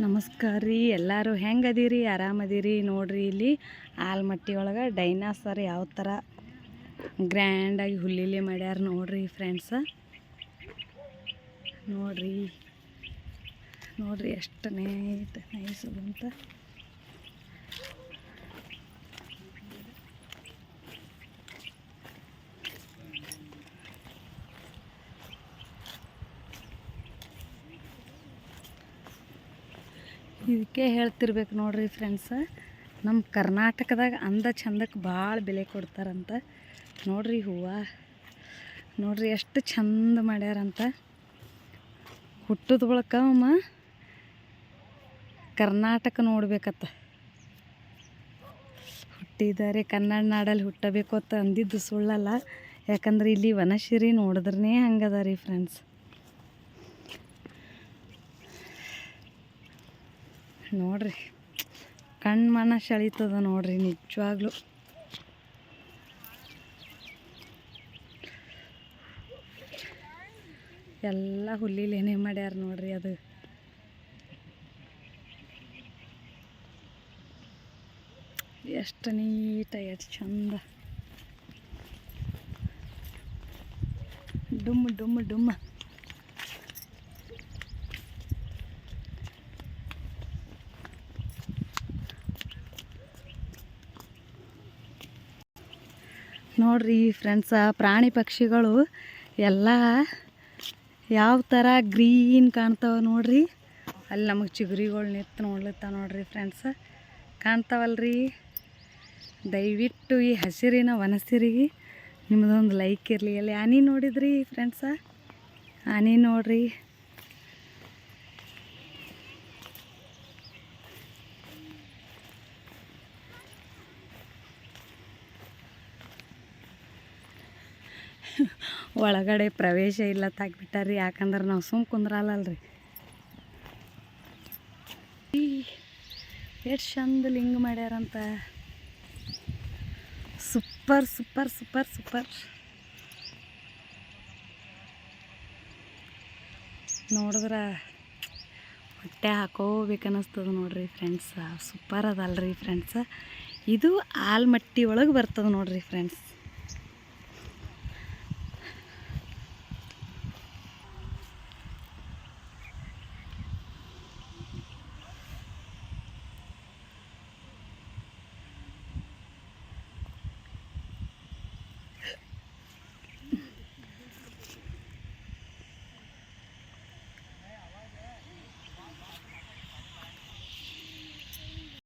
ನಮಸ್ಕಾರ ರೀ. ಎಲ್ಲರೂ ಹೆಂಗೆ ಅದೀರಿ ಆರಾಮದೀರಿ? ನೋಡ್ರಿ ಇಲ್ಲಿ ಆಲ್ಮಟ್ಟಿ ಒಳಗೆ ಡೈನಾಸರ್ ಯಾವ ಥರ ಗ್ರ್ಯಾಂಡಾಗಿ ಹುಲ್ಲಿಲಿ ಮಾಡ್ಯಾರ ನೋಡ್ರಿ ಫ್ರೆಂಡ್ಸ ನೋಡ್ರಿ. ನೋಡ್ರಿ ಎಷ್ಟು ನೈಟ್ ನೈಸ್ ಅಂತ ಇದಕ್ಕೆ ಹೇಳ್ತಿರ್ಬೇಕು ನೋಡ್ರಿ ಫ್ರೆಂಡ್ಸ ನಮ್ಮ ಕರ್ನಾಟಕದಾಗ ಅಂದ ಚಂದಕ್ಕೆ ಭಾಳ ಬೆಲೆ ಕೊಡ್ತಾರಂತ. ನೋಡ್ರಿ ಹೂವು. ನೋಡ್ರಿ ಎಷ್ಟು ಚಂದ ಮಾಡ್ಯಾರಂತ. ಹುಟ್ಟದ ಬಳಕ ಅಮ್ಮ ಕರ್ನಾಟಕ ನೋಡ್ಬೇಕತ್ತ. ಹುಟ್ಟಿದ್ದಾರೆ ಕನ್ನಡ ನಾಡಲ್ಲಿ ಹುಟ್ಟಬೇಕು ಅಂತ ಅಂದಿದ್ದು ಸುಳ್ಳಲ್ಲ. ಯಾಕಂದ್ರೆ ಇಲ್ಲಿ ವನಶಿರಿ ನೋಡಿದ್ರೇ ಹಂಗದ ರೀ ಫ್ರೆಂಡ್ಸ್ ನೋಡ್ರಿ. ಕಣ್ಮನ ಸೆಳೀತದ ನೋಡ್ರಿ ನಿಜವಾಗ್ಲೂ. ಎಲ್ಲ ಹುಲ್ಲಿಲಿ ಏನೇ ಮಾಡ್ಯಾರ ನೋಡ್ರಿ ಅದು. ಎಷ್ಟು ನೀಟಾಗಿ ಎಷ್ಟು ಚಂದ. ಡುಮ್ ಡುಮ್ ಡುಮ್ಮ ನೋಡ್ರಿ ಫ್ರೆಂಡ್ಸ ಪ್ರಾಣಿ ಪಕ್ಷಿಗಳು ಎಲ್ಲ ಯಾವ ಥರ ಗ್ರೀನ್ ಕಾಣ್ತಾವ ನೋಡ್ರಿ. ಅಲ್ಲಿ ನಮಗೆ ಚಿಗುರಿಗಳು ನಿಂತು ನೋಡ್ಲತ್ತ ನೋಡ್ರಿ ಫ್ರೆಂಡ್ಸ ಕಾಣ್ತಾವಲ್ರಿ. ದಯವಿಟ್ಟು ಈ ಹಸಿರಿನ ವನಸಿರಿಗೆ ನಿಮ್ಮದೊಂದು ಲೈಕ್ ಇರಲಿ. ಅಲ್ಲಿ ಆನೆ ನೋಡಿದ್ರಿ ಫ್ರೆಂಡ್ಸ ಆನೆ ನೋಡ್ರಿ. ಒಳಗಡೆ ಪ್ರವೇಶ ಇಲ್ಲ ತಾಕ್ಬಿಟ್ಟಾರ್ರಿ, ಯಾಕಂದ್ರೆ ನಾವು ಸುಮ್ ಕುಂದ್ರಲ್ಲಲ್ರಿ. ಎಷ್ಟು ಚಂದ ಲಿಂಗ್ ಮಾಡ್ಯಾರಂತ. Super super super super. ನೋಡಿದ್ರೆ, ಹೊಟ್ಟೆ ಹಾಕೋಬೇಕನ್ನಿಸ್ತದ ನೋಡ್ರಿ ಫ್ರೆಂಡ್ಸ್ ಸೂಪರ್ ಅದಲ್ರಿ ಫ್ರೆಂಡ್ಸ್ ಇದು ಆಲ್ಮಟ್ಟಿ ಒಳಗೆ ಬರ್ತದೆ ನೋಡ್ರಿ ಫ್ರೆಂಡ್ಸ್